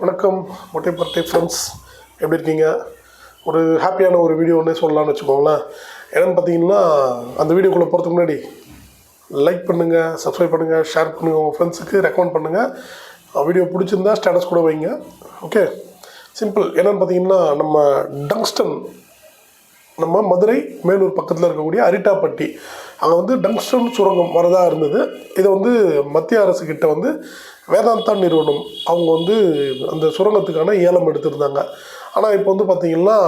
வணக்கம் மொட்டைப்பட்டை ஃப்ரெண்ட்ஸ் எப்படி இருக்கீங்க? ஒரு ஹாப்பியான ஒரு வீடியோ ஒன்றே சொல்லலாம்னு வச்சுக்கோங்களேன். என்னென்னு பார்த்தீங்கன்னா அந்த வீடியோக்குள்ளே போகிறதுக்கு முன்னாடி லைக் பண்ணுங்கள் சப்ஸ்கிரைப் பண்ணுங்கள் ஷேர் பண்ணுங்கள் உங்கள் ஃப்ரெண்ட்ஸுக்கு ரெக்கமெண்ட் பண்ணுங்கள் வீடியோ பிடிச்சிருந்தா ஸ்டேட்டஸ் கூட வைங்க. ஓகே சிம்பிள் என்னென்னு பார்த்தீங்கன்னா நம்ம டங்ஸ்டன் நம்ம மதுரை மேலூர் பக்கத்தில் இருக்கக்கூடிய அரிட்டாப்பட்டி. அங்கே வந்து டங்ஸ்டன் சுரங்கம் வரதா இருந்தது. இதை வந்து மத்திய அரசு கிட்ட வந்து வேதாந்தா நிறுவனம் அவங்க வந்து அந்த சுரங்கத்துக்கான ஏலம் எடுத்திருந்தாங்க. ஆனால் இப்போ வந்து பார்த்திங்கன்னா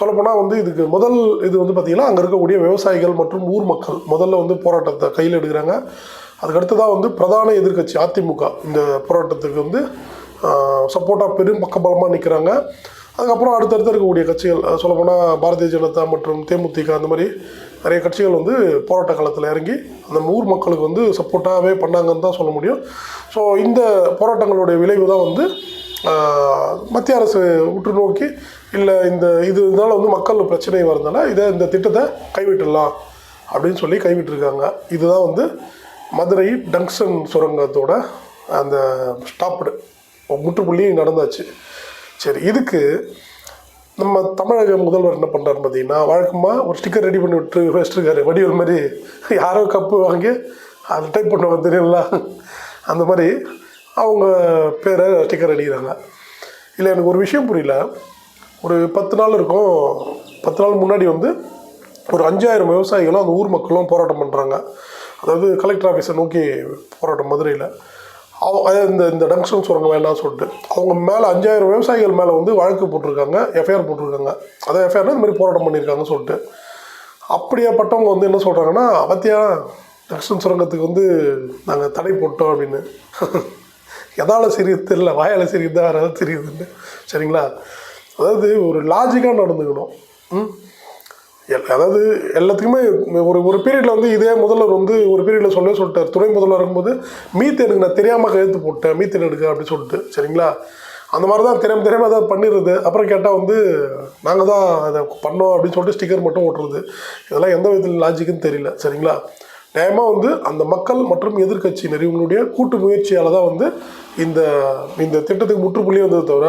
சொல்லப்போனால் வந்து இதுக்கு முதல் இது வந்து பார்த்திங்கன்னா அங்கே இருக்கக்கூடிய விவசாயிகள் மற்றும் ஊர் மக்கள் முதல்ல வந்து போராட்டத்தை கையில் எடுக்கிறாங்க. அதுக்கடுத்ததாக வந்து பிரதான எதிர்க்கட்சி அதிமுக இந்த போராட்டத்துக்கு வந்து சப்போர்ட்டாக பெரும் பக்கபலமாக நிற்கிறாங்க அதுக்கப்புறம் அடுத்தடுத்து இருக்கக்கூடிய கட்சிகள் சொல்லப்போனால் பாரதிய ஜனதா மற்றும் தேமுதிக அந்த மாதிரி நிறைய கட்சிகள் வந்து போராட்ட காலத்தில் இறங்கி அந்த ஊர் மக்களுக்கு வந்து சப்போர்ட்டாகவே பண்ணாங்கன்னு தான் சொல்ல முடியும். ஸோ இந்த போராட்டங்களுடைய விளைவு தான் வந்து மத்திய அரசு உற்று நோக்கி இல்லை இந்த இது இதனால் வந்து மக்கள் பிரச்சனை வரதுனால இதை இந்த திட்டத்தை கைவிட்டுடலாம் அப்படின்னு சொல்லி கைவிட்டிருக்காங்க. இதுதான் வந்து மதுரை டங்ஷன் சுரங்கத்தோட அந்த ஸ்டாப்டு முற்றுப்புள்ளி நடந்தாச்சு. சரி இதுக்கு நம்ம தமிழக முதல்வர் என்ன பண்ணுறாரு பார்த்தீங்கன்னா வழக்கமாக ஒரு ஸ்டிக்கர் ரெடி பண்ணி விட்டு வச்சுருக்காரு. வடிவல் மாதிரி யாரோ கப்பு வாங்கி அதை டைப் பண்ணுவாங்க தெரியுங்களா? அந்த மாதிரி அவங்க பேரை ஸ்டிக்கர் அடிக்கிறாங்க இல்லை எனக்கு ஒரு விஷயம் புரியல. ஒரு பத்து நாள் இருக்கும். பத்து நாள் முன்னாடி வந்து ஒரு அஞ்சாயிரம் விவசாயிகளும் அந்த ஊர் மக்களும் போராட்டம் பண்ணுறாங்க அதாவது கலெக்டர் ஆஃபீஸை நோக்கி போராட்டம் மதுரையில். இந்த இந்த டங்ஷன் சுரங்கம் வேண்டாம்னு சொல்லிட்டு அவங்க மேலே அஞ்சாயிரம் விவசாயிகள் மேலே வந்து வழக்கு போட்டிருக்காங்க எஃப்ஐஆர் போட்டிருக்காங்க. அதான் எஃப்ஐஆர்னா இந்த மாதிரி போராட்டம் பண்ணியிருக்காங்கன்னு சொல்லிட்டு. அப்படியாப்பட்டவங்க வந்து என்ன சொல்கிறாங்கன்னா அவத்தியா டங்ஷன் சுரங்கத்துக்கு வந்து நாங்கள் தடை போட்டோம் அப்படின்னு. எதால் சிரியுது தெரியல வாயால் சிரியுதா யாராவது தெரியுதுன்னு. சரிங்களா? அதாவது ஒரு லாஜிக்காக நடந்துக்கணும். ம்? அதாவது எல்லாத்துக்குமே ஒரு ஒரு பீரியடில் வந்து இதே முதல்வர் வந்து ஒரு பீரியடில் சொல்லவே சொல்லிட்டார். துணை முதல்வர் இருக்கும்போது மீத்தேனுக்கு நான் தெரியாமல் கையெழுத்து போட்டேன். மீத்தேன் எடுக்க? அப்படின்னு சொல்லிட்டு. சரிங்களா? அந்த மாதிரி தான் திறமை தெரியாமல் ஏதாவது பண்ணிடுறது. அப்புறம் கேட்டால் வந்து நாங்கள் தான் அதை பண்ணோம். அப்படின்னு சொல்லிட்டு ஸ்டிக்கர் மட்டும் ஓட்டுறது. இதெல்லாம் எந்த விதத்தில் லாஜிக்குன்னு தெரியல. சரிங்களா? நியாயமாக வந்து அந்த மக்கள் மற்றும் எதிர்க்கட்சியினர் இவங்களுடைய கூட்டு முயற்சியால் தான் வந்து இந்த இந்த திட்டத்துக்கு முற்றுப்புள்ளியே வந்ததை தவிர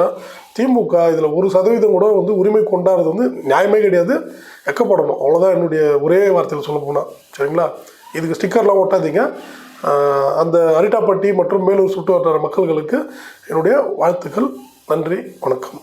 திமுக இதில் ஒரு சதவீதம் கூட வந்து உரிமை கொண்டாடுறது வந்து நியாயமே கிடையாது. வெக்கப்படணும். அவ்வளோதான் என்னுடைய ஒரே வார்த்தையில் சொல்ல போனால் சரிங்களா? இதுக்கு ஸ்டிக்கர்லாம் ஒட்டாதீங்க. அந்த அரிட்டாப்பட்டி மற்றும் மேலூர் சுற்று வட்டார மக்கள்களுக்கு என்னுடைய வாழ்த்துக்கள். நன்றி. வணக்கம்.